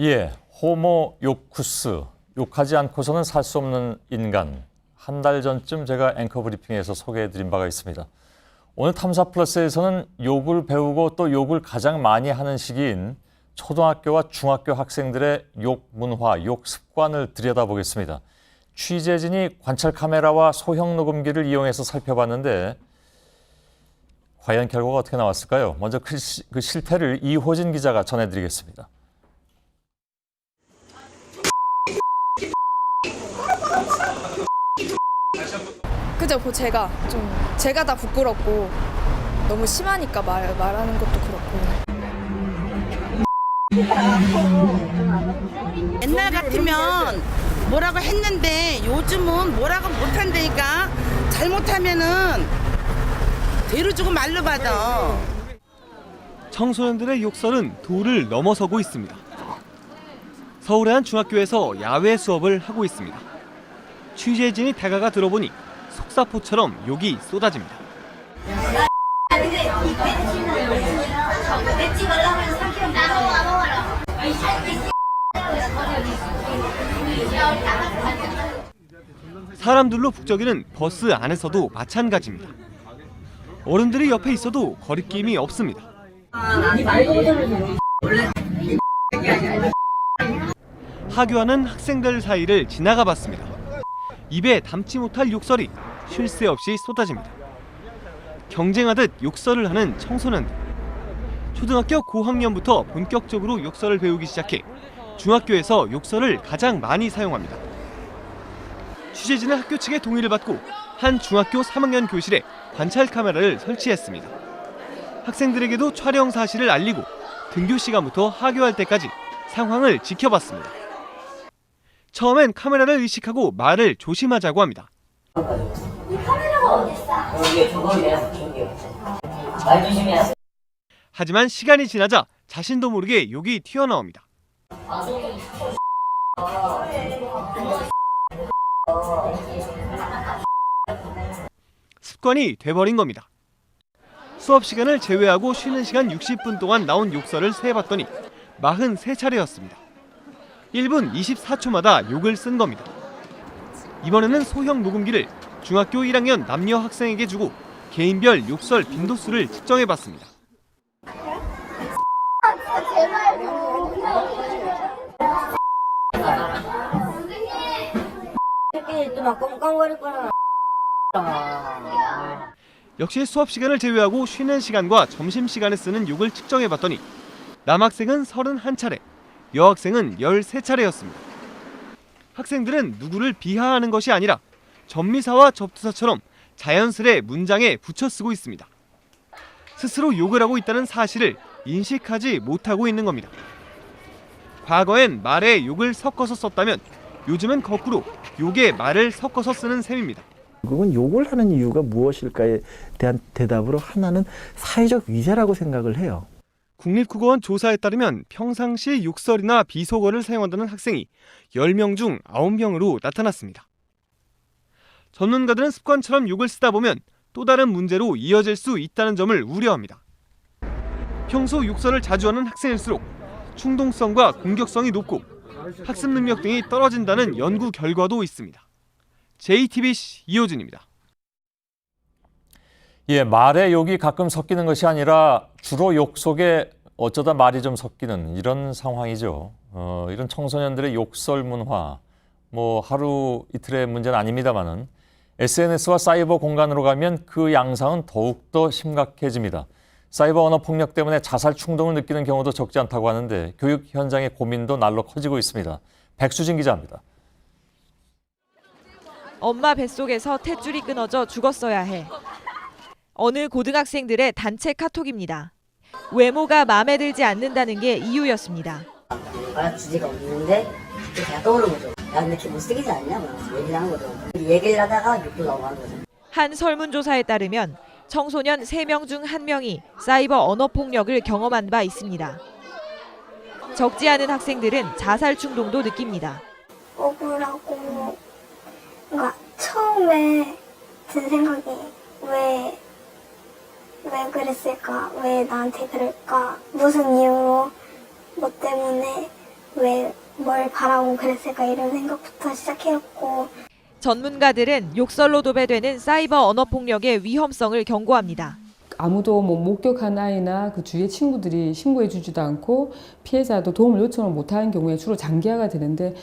예, 호모 요쿠스. 욕하지 않고서는 살 수 없는 인간. 한 달 전쯤 제가 앵커 브리핑에서 소개해 드린 바가 있습니다. 오늘 탐사 플러스에서는 욕을 배우고 또 욕을 가장 많이 하는 시기인 초등학교와 중학교 학생들의 욕 문화, 욕 습관을 들여다보겠습니다. 취재진이 관찰 카메라와 소형 녹음기를 이용해서 살펴봤는데 과연 결과가 어떻게 나왔을까요? 먼저 그, 시- 그 실태를 이호진 기자가 전해드리겠습니다. 그죠, 그 제가 좀 제가 다 부끄럽고 너무 심하니까 말 말하는 것도 그렇고. 옛날 같으면 뭐라고 했는데 요즘은 뭐라고 못한다니까 잘못하면은 대로 주고 말로 받아. 청소년들의 욕설은 도를 넘어서고 있습니다. 서울의 한 중학교에서 야외 수업을 하고 있습니다. 취재진이 다가가 들어보니 속사포처럼 욕이 쏟아집니다. 사람들로 북적이는 버스 안에서도 마찬가지입니다. 어른들이 옆에 있어도 거리낌이 없습니다. 하교하는 학생들 사이를 지나가 봤습니다. 입에 담지 못할 욕설이 쉴 새 없이 쏟아집니다. 경쟁하듯 욕설을 하는 청소년들. 초등학교 고학년부터 본격적으로 욕설을 배우기 시작해 중학교에서 욕설을 가장 많이 사용합니다. 취재진은 학교 측의 동의를 받고 한 중학교 3학년 교실에 관찰 카메라를 설치했습니다. 학생들에게도 촬영 사실을 알리고 등교 시간부터 하교할 때까지 상황을 지켜봤습니다. 처음엔 카메라를 의식하고 말을 조심하자고 합니다. 하지만 시간이 지나자 자신도 모르게 욕이 튀어나옵니다. 습관이 돼버린 겁니다. 수업 시간을 제외하고 쉬는 시간 60분 동안 나온 욕설을 세봤더니 43차례였습니다. 1분 24초마다 욕을 쓴 겁니다. 이번에는 소형 녹음기를 중학교 1학년 남녀 학생에게 주고 개인별 욕설 빈도수를 꽁꽁거릴 거나 역시 수업 시간을 제외하고 쉬는 시간과 점심 시간에 쓰는 욕을 측정해 봤더니 남학생은 31차례, 여학생은 13차례였습니다. 학생들은 누구를 비하하는 것이 아니라 전미사와 접두사처럼 자연스레 문장에 붙여 쓰고 있습니다. 스스로 욕을 하고 있다는 사실을 인식하지 못하고 있는 겁니다. 과거엔 말에 욕을 섞어서 썼다면 요즘은 거꾸로 욕에 말을 섞어서 쓰는 셈입니다. 그건 욕을 하는 이유가 무엇일까에 대한 대답으로 하나는 사회적 위세라고 생각을 해요. 국립국어원 조사에 따르면 평상시 욕설이나 비속어를 사용한다는 학생이 10명 중 9명으로 나타났습니다. 전문가들은 습관처럼 욕을 쓰다 보면 또 다른 문제로 이어질 수 있다는 점을 우려합니다. 평소 욕설을 자주 하는 학생일수록 충동성과 공격성이 높고 학습 능력 등이 떨어진다는 연구 결과도 있습니다. JTBC 이호준입니다. 예, 말에 욕이 가끔 섞이는 것이 아니라 주로 욕 속에 어쩌다 말이 좀 섞이는 이런 상황이죠. 어, 이런 청소년들의 욕설 문화, 뭐 하루 이틀의 문제는 아닙니다만은 SNS와 사이버 공간으로 가면 그 양상은 더욱더 심각해집니다. 사이버 언어 폭력 때문에 자살 충동을 느끼는 경우도 적지 않다고 하는데 교육 현장의 고민도 날로 커지고 있습니다. 백수진 기자입니다. 엄마 뱃속에서 탯줄이 끊어져 죽었어야 해. 어느 고등학생들의 단체 카톡입니다. 외모가 마음에 들지 않는다는 게 이유였습니다. 말할 주제가 없는데 그냥 떠오르는 거죠 야 근데 걔 못생기지 않냐 막 얘기를 하는 거죠 얘기를 하다가 욕도 나오고 하는 거죠 한 설문조사에 따르면 청소년 3명 중 1명이 사이버 언어 폭력을 경험한 바 있습니다. 적지 않은 학생들은 자살 충동도 느낍니다. 억울하고 뭔가 처음에 든 생각이 왜, 왜 그랬을까? 왜 나한테 그럴까? 무슨 이유로? 뭐 때문에? 왜 뭘 바라고 그랬을까 이런 생각부터 시작해왔고 전문가들은 욕설로 도배되는 사이버 언어 폭력의 위험성을 경고합니다. 아무도 뭐 목격한 아이나 그 주위의 친구들이 신고해 주지도 않고 피해자도 도움을 요청을 못하는 경우에 주로 장기화가 되는데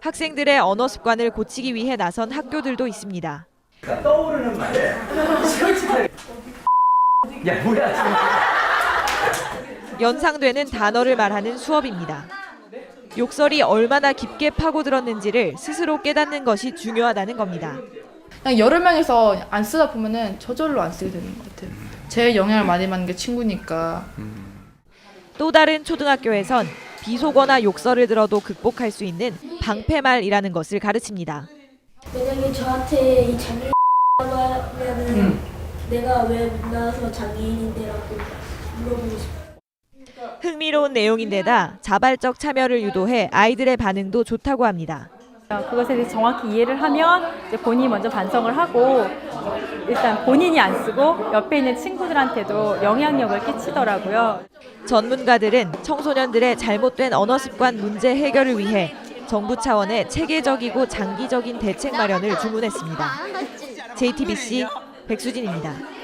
학생들의 언어 습관을 고치기 위해 나선 학교들도 있습니다. 연상되는 단어를 말하는 수업입니다. 욕설이 얼마나 깊게 파고들었는지를 스스로 깨닫는 것이 중요하다는 겁니다. 그냥 여러 명에서 안 쓰다 보면은 저절로 안 쓰게 되는 것 같아요. 제일 영향을 많이 받는 게 친구니까. 또 다른 초등학교에선 비속어나 욕설을 들어도 극복할 수 있는 방패말이라는 것을 가르칩니다. 만약에 저한테 이 장애인이라고 하면은 내가 왜 못 나와서 장애인인데라고 물어보고 싶어요. 흥미로운 내용인데다 자발적 참여를 유도해 아이들의 반응도 좋다고 합니다. 그것에 대해서 정확히 이해를 하면 이제 본인이 먼저 반성을 하고 일단 본인이 안 쓰고 옆에 있는 친구들한테도 영향력을 끼치더라고요. 전문가들은 청소년들의 잘못된 언어 습관 문제 해결을 위해 정부 차원의 체계적이고 장기적인 대책 마련을 주문했습니다. JTBC 백수진입니다.